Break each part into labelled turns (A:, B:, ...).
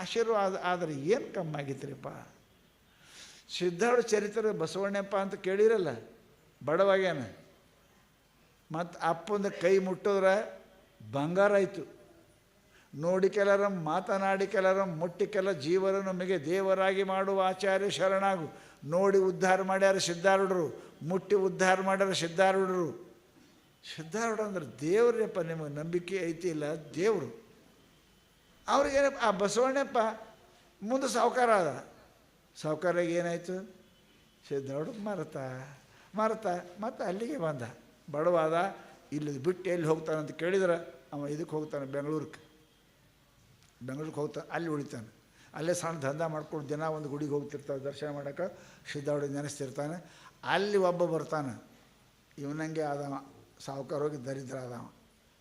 A: ಆಶೀರ್ವಾದ ಆದರೆ ಏನು ಕಮ್ಮಿ ಆಗಿತ್ರಿಪ್ಪ ಸಿದ್ಧಾರ್ಥ ಚರಿತ್ರೆ ಬಸವಣ್ಣಪ್ಪ ಅಂತ ಕೇಳಿರಲ್ಲ, ಬಡವಾಗ್ಯಾನ. ಮತ್ತು ಅಪ್ಪಂದ ಕೈ ಮುಟ್ಟಿದ್ರೆ ಬಂಗಾರ ಆಯಿತು. ನೋಡಿ ಕೆಲರ ಮಾತನಾಡಿ ಕೆಲರ ಮುಟ್ಟಿ ಕೆಲ ಜೀವರ ನಮಗೆ ದೇವರಾಗಿ ಮಾಡುವ ಆಚಾರ್ಯ ಶರಣಾಗು. ನೋಡಿ ಉದ್ಧಾರ ಮಾಡ್ಯಾರ ಸಿದ್ಧಾರೂಢರು, ಮುಟ್ಟಿ ಉದ್ಧಾರ ಮಾಡ್ಯಾರ ಸಿದ್ಧಾರೂಢರು. ಸಿದ್ಧಾರೂಢ ಅಂದ್ರೆ ದೇವ್ರಪ್ಪ, ನಿಮಗೆ ನಂಬಿಕೆ ಐತಿ ಇಲ್ಲ? ದೇವರು. ಅವ್ರಿಗೇನಪ್ಪ ಆ ಬಸವಣ್ಣಪ್ಪ ಮುಂದೆ ಸಾವುಕಾರ ಅದ ಸಾವುಕಾರಾಗ ಏನಾಯಿತು? ಸಿದ್ಧಾರೂಢ ಮರತ ಮರತ, ಮತ್ತು ಅಲ್ಲಿಗೆ ಬಂದ. ಬಡವಾದ ಇಲ್ಲಿ ಬಿಟ್ಟು ಎಲ್ಲಿ ಹೋಗ್ತಾನಂತ ಕೇಳಿದ್ರೆ ಅವ ಇದಕ್ಕೆ ಹೋಗ್ತಾನೆ ಬೆಂಗಳೂರಿಗೆ ಬೆಂಗಳೂರಿಗೆ ಹೋಗ್ತಾನೆ ಅಲ್ಲಿ ಉಳಿತಾನೆ. ಅಲ್ಲೇ ಸಣ್ಣ ದಂಧ ಮಾಡ್ಕೊಂಡು ದಿನ ಒಂದು ಗುಡಿಗೆ ಹೋಗ್ತಿರ್ತಾವೆ ದರ್ಶನ ಮಾಡೋಕೆ. ಸಿದ್ಧಾವಡಿ ನೆನೆಸ್ತಿರ್ತಾನೆ. ಅಲ್ಲಿ ಒಬ್ಬ ಬರ್ತಾನೆ. ಇವನಂಗೆ ಆದವ ಸಾವುಕಾರ ಹೋಗಿ ದರಿದ್ರ ಆದವ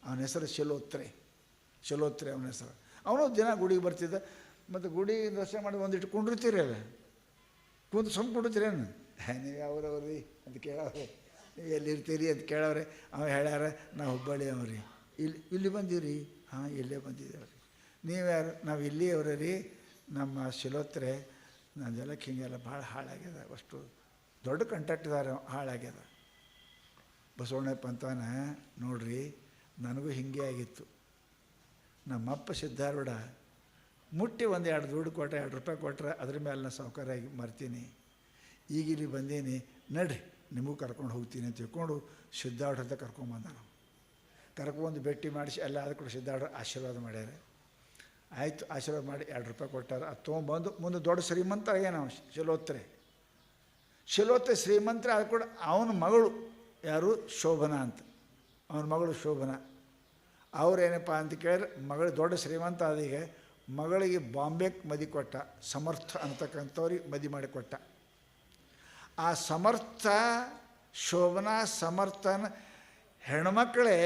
A: ಅವನ ಹೆಸರು ಶಿಲೋತ್ರೆ. ಶಿಲೋತ್ರೆ ಅವನ ಹೆಸರು. ಅವನು ದಿನ ಗುಡಿಗೆ ಬರ್ತಿದ್ದ. ಮತ್ತು ಗುಡಿ ದರ್ಶನ ಮಾಡಿ ಒಂದಿಟ್ಟು ಕುಂಡಿರ್ತೀರಿ ಅಲ್ಲ? ಕುಂತು ಸುಮ್ಮ ಕುಂಡಿರ್ತೀರೇನು ನೀವು ಯಾವ್ರವ್ರಿ ಅಂತ ಕೇಳವ್ರೆ. ನೀವು ಎಲ್ಲಿರ್ತೀರಿ ಅಂತ ಕೇಳವ್ರೆ. ಅವ ಹೇಳ್ಯಾರ, ನಾವು ಹುಬ್ಬಳ್ಳಿ ಅವ್ರಿ. ಇಲ್ಲಿ ಇಲ್ಲಿ ಬಂದೀವಿ ಹಾಂ, ಇಲ್ಲೇ ಬಂದಿದ್ದೇವ್ರಿ. ನೀವ್ಯಾರು ನಾವು ಇಲ್ಲಿ ರೀ ನಮ್ಮ ಶಿಲೋತ್ರೆ, ನಂದೆಲ್ಲ ಹಿಂಗೆಲ್ಲ ಭಾಳ ಹಾಳಾಗ್ಯದ. ಅಷ್ಟು ದೊಡ್ಡ ಕಂಟ್ಯಾಕ್ಟ್ ಇದ್ದಾರೆ ಹಾಳಾಗ್ಯದ. ಬಸವಣ್ಣಪ್ಪ ಅಂತಾನೆ, ನೋಡ್ರಿ, ನನಗೂ ಹಿಂಗೆ ಆಗಿತ್ತು. ನಮ್ಮಪ್ಪ ಸಿದ್ಧಾರೂಢ, ಮುಟ್ಟಿ ಒಂದು ಎರಡು ದುಡ್ಡು ಕೊಟ್ಟರೆ ಎರಡು ರೂಪಾಯಿ ಕೊಟ್ಟರೆ ಅದ್ರ ಮೇಲೆ ನಾನು ಸಾವುಕಾರಾಗಿ ಮರ್ತೀನಿ. ಈಗ ಇಲ್ಲಿ ಬಂದೀನಿ, ನಡ್ರಿ, ನಿಮಗೂ ಕರ್ಕೊಂಡು ಹೋಗ್ತೀನಿ ಅಂತ ತಿಳ್ಕೊಂಡು ಸಿದ್ಧಾರ್ಥ ಅಂತ ಕರ್ಕೊಂಬಂದ ನಾವು. ಕರ್ಕೊಂಡು ಭೇಟಿ ಮಾಡಿಸಿ ಎಲ್ಲ ಅದು ಕೂಡ ಸಿದ್ಧಾರ್ಢ ಆಶೀರ್ವಾದ ಮಾಡ್ಯಾರೆ. ಆಯಿತು, ಆಶೀರ್ವಾದ ಮಾಡಿ ಎರಡು ರೂಪಾಯಿ ಕೊಟ್ಟಾರ, ಅದು ತೊಗೊಂಬಂದು ಮುಂದೆ ದೊಡ್ಡ ಶ್ರೀಮಂತ ಏನು ನಾವು ಶಿಲೋತ್ರೆ. ಶಿಲೋತ್ರೆ ಶ್ರೀಮಂತ ಅದು ಕೂಡ ಅವನ ಮಗಳು ಯಾರು? ಶೋಭನಾ ಅಂತ. ಅವನ ಮಗಳು ಶೋಭನಾ. ಅವ್ರೇನಪ್ಪ ಅಂತ ಕೇಳಿದ್ರೆ, ಮಗಳು ದೊಡ್ಡ ಶ್ರೀಮಂತ ಆದಿಗೆ ಮಗಳಿಗೆ ಬಾಂಬೆಗೆ ಮದಿ ಕೊಟ್ಟ, ಸಮರ್ಥ ಅಂತಕ್ಕಂಥವ್ರಿಗೆ ಮದಿ ಮಾಡಿ ಕೊಟ್ಟ. ಆ ಸಮರ್ಥ, ಶೋಭನಾ, ಸಮರ್ಥನ ಹೆಣ್ಮಕ್ಳೇ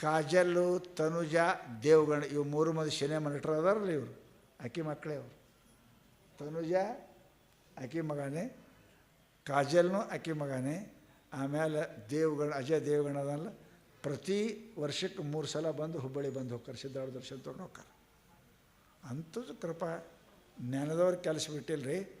A: ಕಾಜಲ್ಲು, ತನುಜ, ದೇವಗಣ, ಇವು ಮೂರು ಮಂದಿ ಸಿನಿಮಾ ನಟರು ಅದಾರಲ್ಲ ಇವರು, ಅಕ್ಕಿ ಮಕ್ಕಳೇ ಅವರು. ತನುಜ, ಅಕ್ಕಿ ಮಗನೇ, ಕಾಜಲ್ನು ಅಕ್ಕಿ ಮಗನೇ, ಆಮೇಲೆ ದೇವಗಣ, ಅಜಯ್ ದೇವಗಣ ಅದಲ್ಲ ಪ್ರತಿ ವರ್ಷಕ್ಕೆ ಮೂರು ಸಲ ಬಂದು ಹುಬ್ಬಳ್ಳಿ ಬಂದು ಹೋಗ್ತಾರೆ ಸಿದ್ಧಾರ್ಥ ದರ್ಶನ ತೊಗೊಂಡು ಹೋಗ್ತಾರೆ. ಅಂಥದ್ದು ಕೃಪಾ ಜ್ಞಾನದವ್ರು ಕೆಲಸ ಬಿಟ್ಟಿಲ್ಲ ರೀ